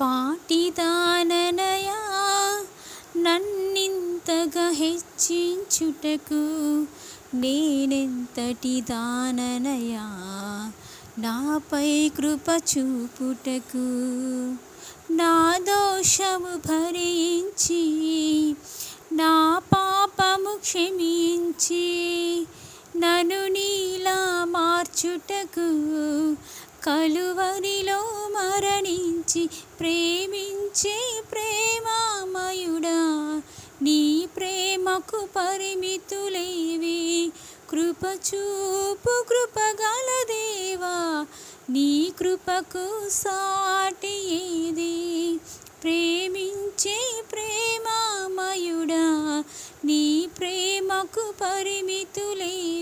పాటిదాననయా నన్నింతగా హెచ్చించుటకు నేనెంతటి దాననయా నాపై కృప చూపుటకు నా దోషము భరించి నా పాపము క్షమించి నన్ను నీలా మార్చుటకు కలువరిలో మరణించి ప్రేమించే ప్రేమామయుడా నీ ప్రేమకు పరిమితులేవి. కృప చూపు కృపగల దేవా నీ కృపకు సాటి ఏది. ప్రేమించే ప్రేమామయుడా నీ ప్రేమకు పరిమితులేవి.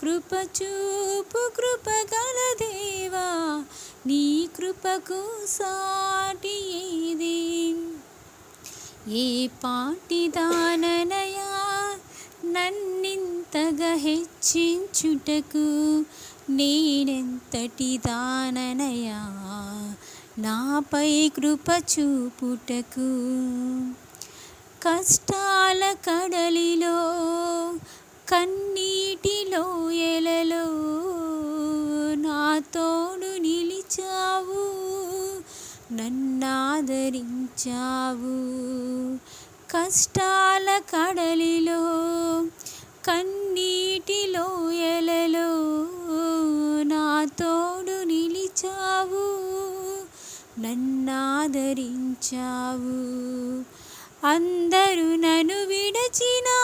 కృప చూపు కృపగల దేవా నీ కృపకు సాటి ఏది? ఏ పాటిదాననయా నన్నింతగా హెచ్చించుటకు నేనెంతటి దాననయా? నాపై కృప చూపుటకు కష్టాల కడలిలో కన్ లోయలలో నా తోడు నిలిచావు నన్నాదరించావు. కష్టాల కడలిలో కన్నీటిలో ఎలలో నా తోడు నిలిచావు నన్నాదరించావు. అందరూ నన్ను విడచినా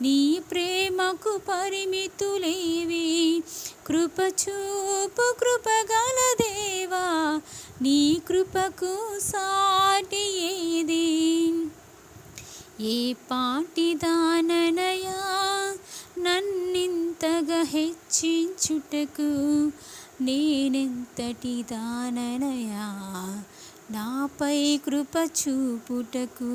నీ ప్రేమకు పరిమితులేవి. కృప చూపు కృపగల దేవా నీ కృపకు సాటి ఏది? ఏ పాటిదాననయా నన్నింతగా హెచ్చించుటకు నేనెంతటి దాననయా? నాపై కృప చూపుటకు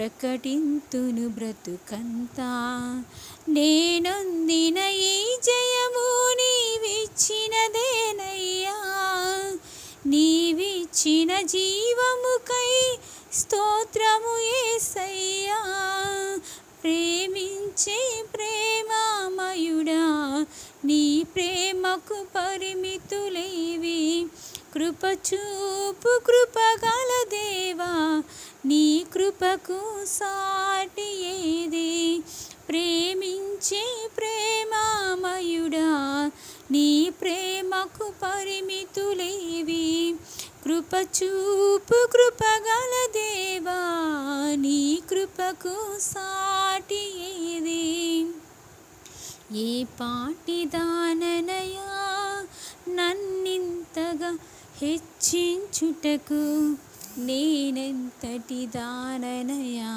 ప్రకటింతును బ్రతుకంతా. నేనొందిన ఈ జయము నీవిచ్చినదేనయ్యా. నీవిచ్చిన జీవముకై స్తోత్రము ఏసయ్యా. ప్రేమించే ప్రేమామయుడా నీ ప్రేమకు పరిమితులేవి. కృప చూపు కృపగల దేవా నీ కృపకు సాటి ఏది? ప్రేమించే ప్రేమామయుడా నీ ప్రేమకు పరిమితులేవి? కృప చూపు కృపగల దేవా నీ కృపకు సాటి ఏది? ఏ పాటిదాననయా నన్నింతగా హెచ్చించుటకు నేనెంతటి దాననయా?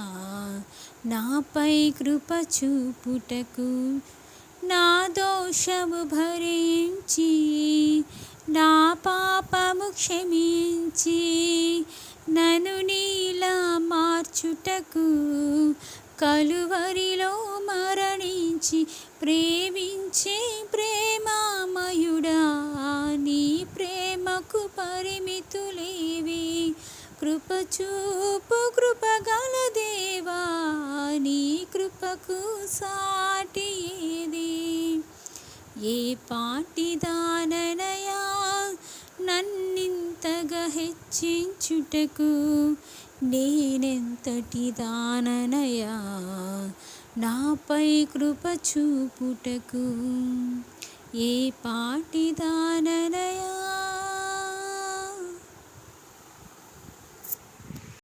నాపై కృప చూపుటకు నా దోషము భరించి నా పాపము క్షమించి నను నీలా మార్చుటకు కలువరిలో మరణించి ప్రేమించే పరిమితులేవి? కృప చూపు కృపగల దేవా నీ కృపకు సాటి ఏది ఏ పాటిదాననయా నన్నింతగా హెచ్చించుటకు? నేనెంతటి దాననయా నాపై కృప చూపుటకు? ఏ పాటిదాననయా